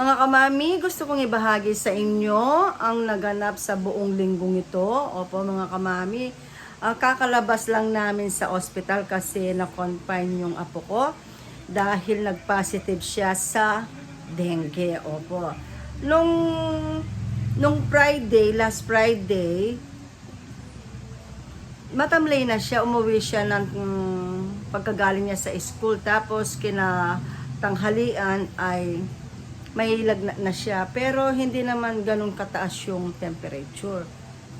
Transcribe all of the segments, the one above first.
Mga kamami, gusto kong ibahagi sa inyo ang naganap sa buong linggong ito. Opo mga kamami, ah, kakalabas lang namin sa ospital kasi na-confine yung apo ko dahil nag-positive siya sa dengue. Opo. Nung, nung Friday, last Friday, matamlay na siya, umuwi siya ng mm, pagkagaling niya sa school. Tapos kina tanghalian ay may lagnat na siya. Pero hindi naman ganun kataas yung temperature.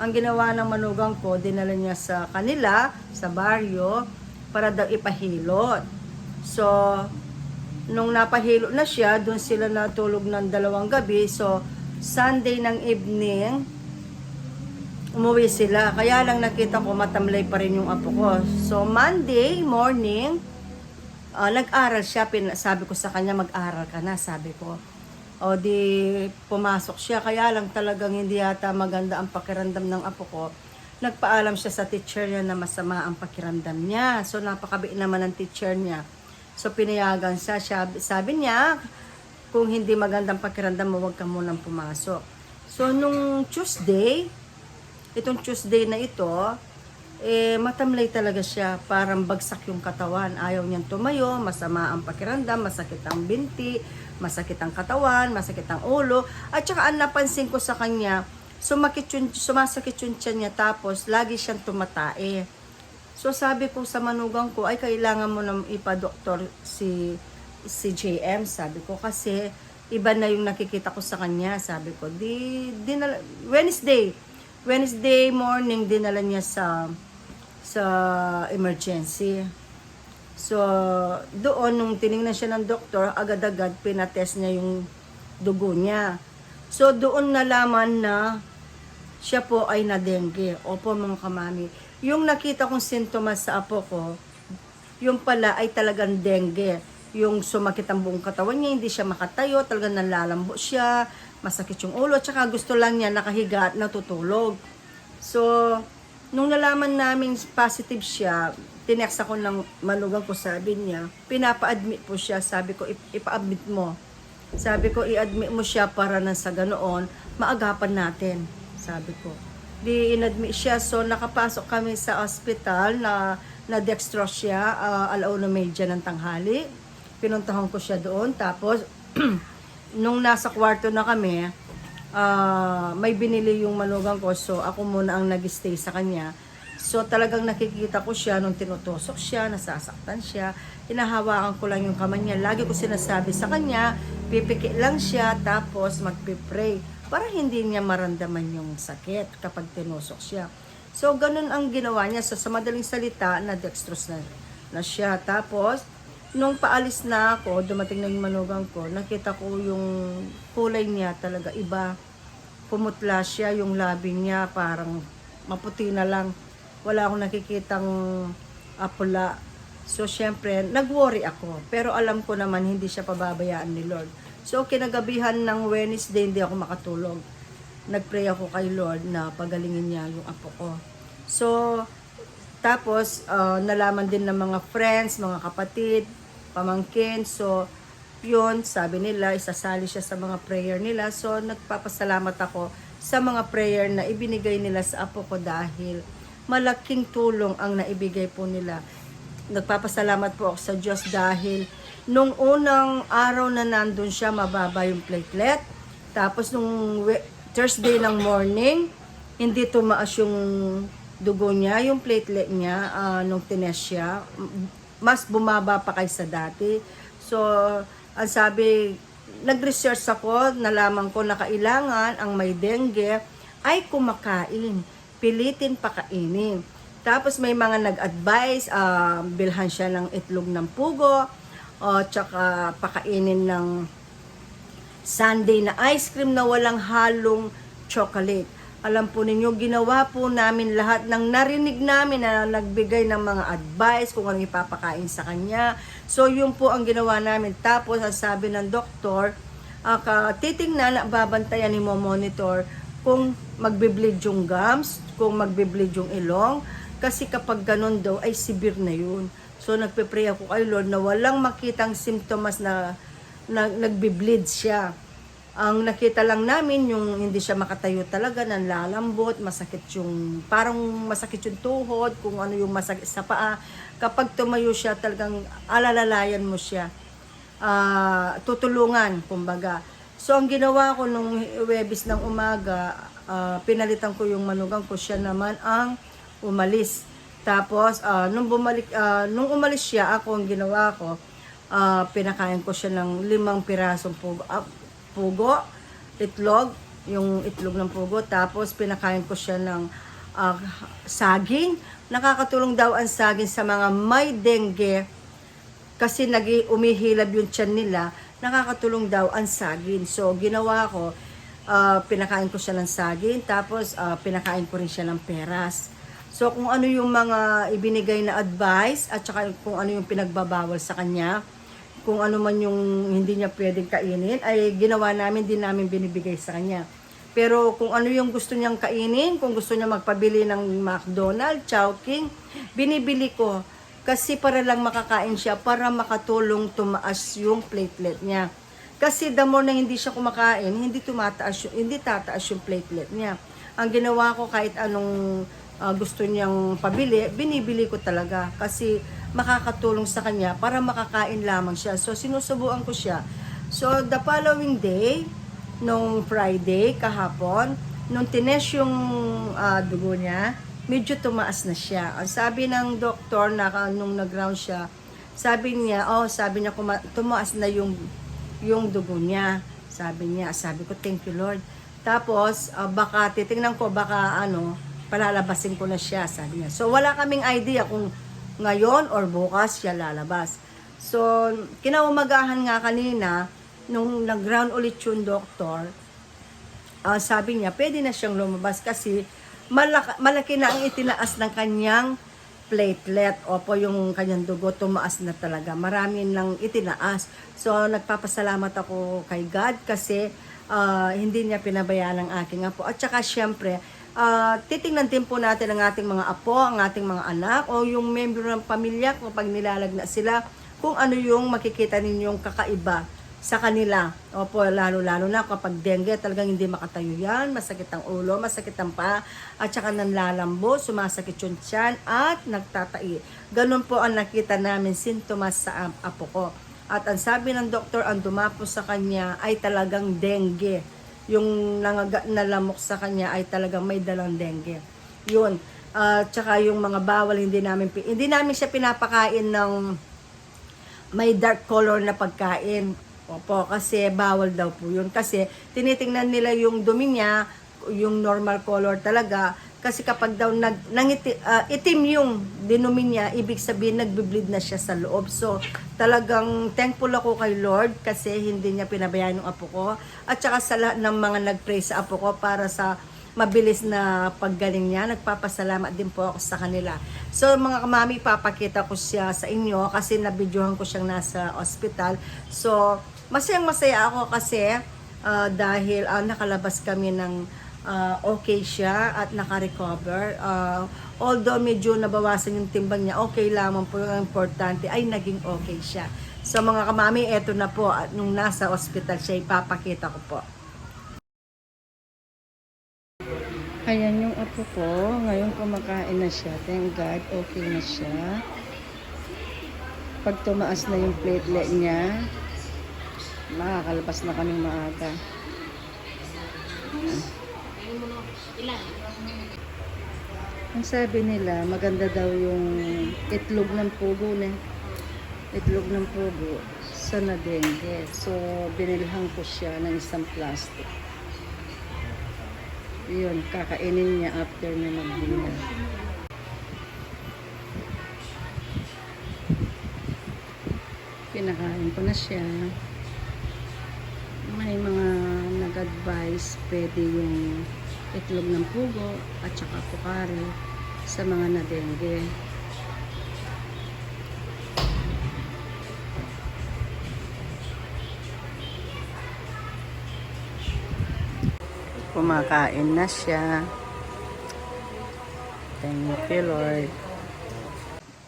Ang ginawa ng manugang ko, dinala niya sa kanila, sa baryo, para daw ipahilot. So, nung napahilot na siya, doon sila natulog ng dalawang gabi. So, Sunday ng evening, umuwi sila. Kaya lang nakita ko matamlay pa rin yung apo ko. So, Monday morning, ah, nag-aral siya. Pin- sabi ko sa kanya, mag-aral ka na, sabi ko. O di, pumasok siya. Kaya lang talagang hindi yata maganda ang pakiramdam ng apo ko. Nagpaalam siya sa teacher niya na masama ang pakiramdam niya. So, napakabi naman ng teacher niya. So, pinayagan siya. siya. Sabi niya, kung hindi magandang pakiramdam mo, huwag ka munang pumasok. So, nung Tuesday, itong Tuesday na ito, eh, matamlay talaga siya. Parang bagsak yung katawan. Ayaw niyang tumayo, masama ang pakiramdam, masakit ang binti, masakit ang katawan, masakit ang ulo. At saka ang napansin ko sa kanya, sumakit yung, sumasakit yung tiyan niya tapos lagi siyang tumatae. So sabi ko sa manugang ko, ay kailangan mo nang ipa-doktor si, si JM, sabi ko, kasi iba na yung nakikita ko sa kanya, sabi ko. Di, dinala, Wednesday, Wednesday morning, dinala niya sa, sa emergency. So, doon, nung tiningnan siya ng doktor, agad-agad pinatest niya yung dugo niya. So, doon nalaman na siya po ay na-dengue. Opo, mga kamami. Yung nakita kong sintomas sa apo ko, yung pala ay talagang dengue. Yung sumakit ang buong katawan niya, hindi siya makatayo, talagang nalalambo siya, masakit yung ulo, at saka gusto lang niya nakahiga at natutulog. So, nung nalaman namin positive siya, tinext ako ng manugang ko, sabi niya, pinapa-admit po siya, sabi ko, "Ip- ipa-admit mo. Sabi ko, i-admit mo siya para na sa ganoon, maagapan natin, sabi ko. Di inadmit siya, so nakapasok kami sa ospital na na dextrose siya, uh, alauna medya ng tanghali. Pinuntahan ko siya doon, tapos nung nasa kwarto na kami, ah, may binili yung manugang ko, so ako muna ang nag-stay sa kanya. So talagang nakikita ko siya nung tinutusok siya, nasasaktan siya, hinahawakan ko lang yung kamay niya. Lagi ko sinasabi sa kanya, pipiki lang siya, tapos magpipray para hindi niya maramdaman yung sakit kapag tinusok siya. So, ganun ang ginawa niya. So, sa madaling salita, na dextrose na, na siya. Tapos, nung paalis na ako, dumating na yung manugang ko, nakita ko yung kulay niya talaga iba. Pumutla siya, yung labi niya parang maputi na lang. Wala akong nakikitang apula. So, syempre, nag-worry ako. Pero alam ko naman, hindi siya pababayaan ni Lord. So, kinagabihan ng Wednesday, hindi ako makatulog. Nagpray ako kay Lord na pagalingin niya yung apo ko. So, tapos, uh, nalaman din ng mga friends, mga kapatid, pamangkin. So, yun, sabi nila, isasali siya sa mga prayer nila. So, nagpapasalamat ako sa mga prayer na ibinigay nila sa apo ko dahil malaking tulong ang naibigay po nila. Nagpapasalamat po ako sa Diyos dahil nung unang araw na nandun siya, mababa yung platelet. Tapos nung Thursday ng morning, hindi tumaas yung dugo niya, yung platelet niya, ah, nung tinest siya. Mas bumaba pa kaysa dati. So, ang sabi, nag-research ako, nalaman ko na kailangan ang may dengue ay kumakain. Pilitin pakainin. Tapos may mga nag-advise, ah, bilhan siya ng itlog ng pugo, o tsaka pakainin ng Sunday na ice cream na walang halong chocolate. Alam po ninyo, ginawa po namin lahat ng narinig namin na nagbigay ng mga advice kung anong ipapakain sa kanya. So, yun po ang ginawa namin. Tapos, ang sabi ng doktor, uh, titingnan at babantayan ni mo monitor kung magbe-bleed yung gums, kung magbe-bleed yung ilong. Kasi kapag ganun daw, ay severe na yun. So, nagpe-pray ako kay Lord na walang makitang simptomas na, na nagbe-bleed siya. Ang nakita lang namin yung hindi siya makatayo talaga, nanlalambot, masakit yung, parang masakit yung tuhod, kung ano yung masakit sa paa. Kapag tumayo siya, talagang alalalayan mo siya. Ah, tutulungan, kumbaga. So, ang ginawa ko nung Webis ng umaga, ah, pinalitan ko yung manugang ko, siya naman ang umalis. Tapos, ah, nung bumalik, ah, nung umalis siya, ako ang ginawa ko, ah, pinakain ko siya ng limang pirasong pugo, ah, pugo, itlog, yung itlog ng pugo, tapos pinakain ko siya ng ah, saging. Nakakatulong daw ang saging sa mga may dengue, kasi nagi umihilab yung tiyan nila, nakakatulong daw ang saging. So, ginawa ko, ah, pinakain ko siya ng saging, tapos ah, pinakain ko rin siya ng peras. So, kung ano yung mga ibinigay na advice, at saka kung ano yung pinagbabawal sa kanya, kung ano man yung hindi niya pwedeng kainin, ay ginawa namin, din namin binibigay sa kanya. Pero kung ano yung gusto niyang kainin, kung gusto niya magpabili ng McDonald's, Chowking, binibili ko. Kasi para lang makakain siya, para makatulong tumaas yung platelet niya. Kasi the more na hindi siya kumakain, hindi tumataas yung, hindi tataas yung platelet niya. Ang ginawa ko kahit anong ah, gusto niyang pabili, binibili ko talaga. Kasi makakatulong sa kanya para makakain lamang siya. So sinusubuan ko siya. So the following day, nung Friday, kahapon, nung tines yung ah, dugo niya, medyo tumaas na siya. Ang sabi ng doktor na nung nag-round siya, sabi niya, oh, sabi niya tumaas na yung yung dugo niya. Sabi niya, sabi ko, thank you Lord. Tapos, ah, baka titingnan ko, baka ano, palalabasin ko na siya, sabi niya. So, wala kaming idea kung ngayon or bukas siya lalabas. So, kinaumagahan nga kanina, nung nag-round ulit yung doktor, ah, sabi niya, pwede na siyang lumabas kasi malaki, malaki na ang itinaas ng kanyang platelet. Opo, yung kanyang dugo, tumaas na talaga. Marami nang itinaas. So, nagpapasalamat ako kay God kasi ah, hindi niya pinabayaan ang aking apo. At saka, syempre, ah, titingnan din po natin ang ating mga apo, ang ating mga anak, o yung membro ng pamilya kapag nilalagna sila, kung ano yung makikita ninyong kakaiba sa kanila. Opo, lalo-lalo na kapag dengue, talagang hindi makatayo yan, masakit ang ulo, masakit ang paa, at saka nanlalambo, sumasakit yung tiyan, at nagtatai. Ganun po ang nakita namin sintomas sa ap- apo ko. At ang sabi ng doktor, ang dumapo sa kanya ay talagang dengue. Yung nangaga, nalamok sa kanya ay talagang may dalang dengue. Yun. At tsaka yung mga bawal, hindi namin, hindi namin siya pinapakain ng may dark color na pagkain. Opo, kasi bawal daw po yun. Kasi tinitingnan nila yung dumi niya, yung normal color talaga. Kasi kapag daw nag, nangiti, ah, itim yung dinumi niya, ibig sabihin nagbe-bleed na siya sa loob. So, talagang thankful ako kay Lord kasi hindi niya pinabayaan yung apo ko. At saka sa lahat ng mga nag-pray sa apo ko para sa mabilis na paggaling niya. Nagpapasalamat din po ako sa kanila. So mga kamami, papakita ko siya sa inyo kasi nabidyohan ko siyang nasa ospital. So masayang masaya ako kasi ah, dahil ah, nakalabas kami ng ah, okay siya at naka-recover. Ah, although medyo nabawasan yung timbang niya, okay lamang po yung importante ay naging okay siya. So mga kamami, eto na po at nung nasa ospital siya, ipapakita ko po. Ayan yung apo ko. Ngayon kumakain na siya. Thank God, okay na siya. Pag tumaas na yung platelet niya, makakalabas na kami maaga. Ang sabi nila, maganda daw yung itlog ng pugo na itlog ng pugo sa nadengge. So, binilhan ko siya ng isang plastic. Yun, kakainin niya after niya mag-dinner. Pinakain ko na siya. May mga nag-advise, pwede yung itlog ng pugo at saka pukari sa mga nadengge. Kumakain na siya. Thank you, Lord.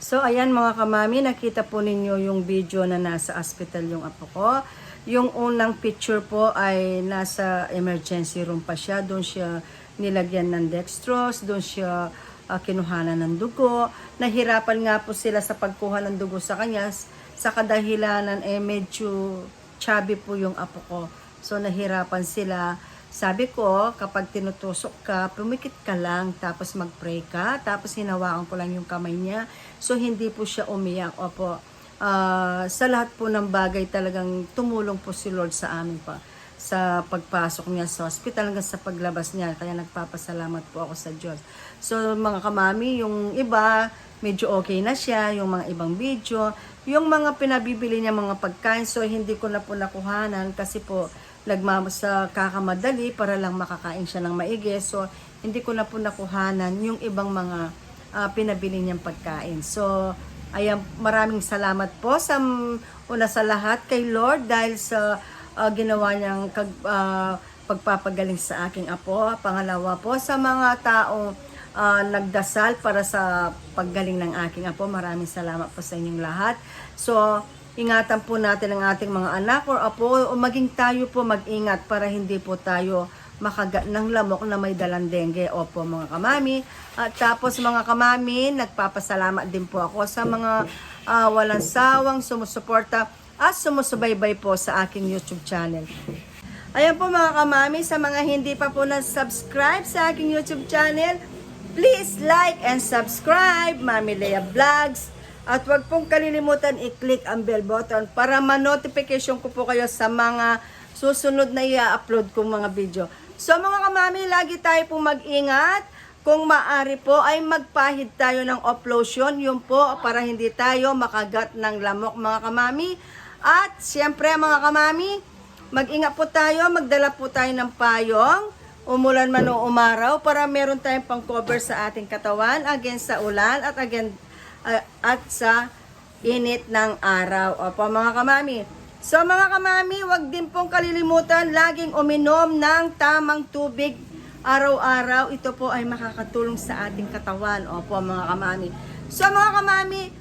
So, ayan mga kamami, nakita po ninyo yung video na nasa hospital yung apo ko. Yung unang picture po ay nasa emergency room pa siya. Doon siya nilagyan ng dextrose, doon siya ah, kinuhanan ng dugo. Nahirapan nga po sila sa pagkuha ng dugo sa kanya sa kadahilanan eh medyo chubby po yung apo ko. So nahirapan sila. Sabi ko, kapag tinutusok ka, pumikit ka lang, tapos mag-pray ka, tapos hinawakan ko lang yung kamay niya. So hindi po siya umiyak. Opo, Ah, sa lahat po ng bagay talagang tumulong po si Lord sa amin pa sa pagpasok niya sa hospital hanggang sa paglabas niya. Kaya nagpapasalamat po ako sa Diyos. So mga kamami, yung iba, medyo okay na siya, yung mga ibang video, yung mga pinabibili niya mga pagkain, so hindi ko na po nakuhanan kasi po nagmama sa kakamadali para lang makakain siya ng maigi. So hindi ko na po nakuhanan yung ibang mga ah, pinabili niyang pagkain. So Ayan, maraming salamat po sa una sa lahat kay Lord dahil sa ah, ginawa niyang kag, ah, pagpapagaling sa aking apo. Pangalawa po sa mga taong ah, nagdasal para sa paggaling ng aking apo. Maraming salamat po sa inyong lahat. So, ingatan po natin ang ating mga anak or apo o maging tayo po mag-ingat para hindi po tayo makagat ng lamok na may dalang dengue. Opo mga kamami. At tapos mga kamami, nagpapasalamat din po ako sa mga ah, walang sawang sumusuporta at sumusubaybay po sa aking YouTube channel. Ayan po mga kamami, sa mga hindi pa po na-subscribe sa aking YouTube channel, please like and subscribe, Mami Lea Vlogs. At huwag pong kalilimutan i-click ang bell button para ma-notification ko po kayo sa mga susunod na i-upload kong mga video. So mga kamami, lagi tayo pong mag-ingat. Kung maaari po ay magpahid tayo ng off-lotion. Yun po para hindi tayo makagat ng lamok mga kamami. At siyempre mga kamami, mag-ingat po tayo, magdala po tayo ng payong. Umulan man o umaraw para meron tayong pang-cover sa ating katawan against sa ulan at again uh, at sa init ng araw. Opo mga kamami. So mga kamami, wag din pong kalilimutan laging uminom ng tamang tubig araw-araw. Ito po ay makakatulong sa ating katawan. Opo mga kamami. So mga kamami,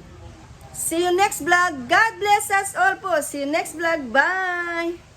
see you next vlog. God bless us all po. See you next vlog. Bye!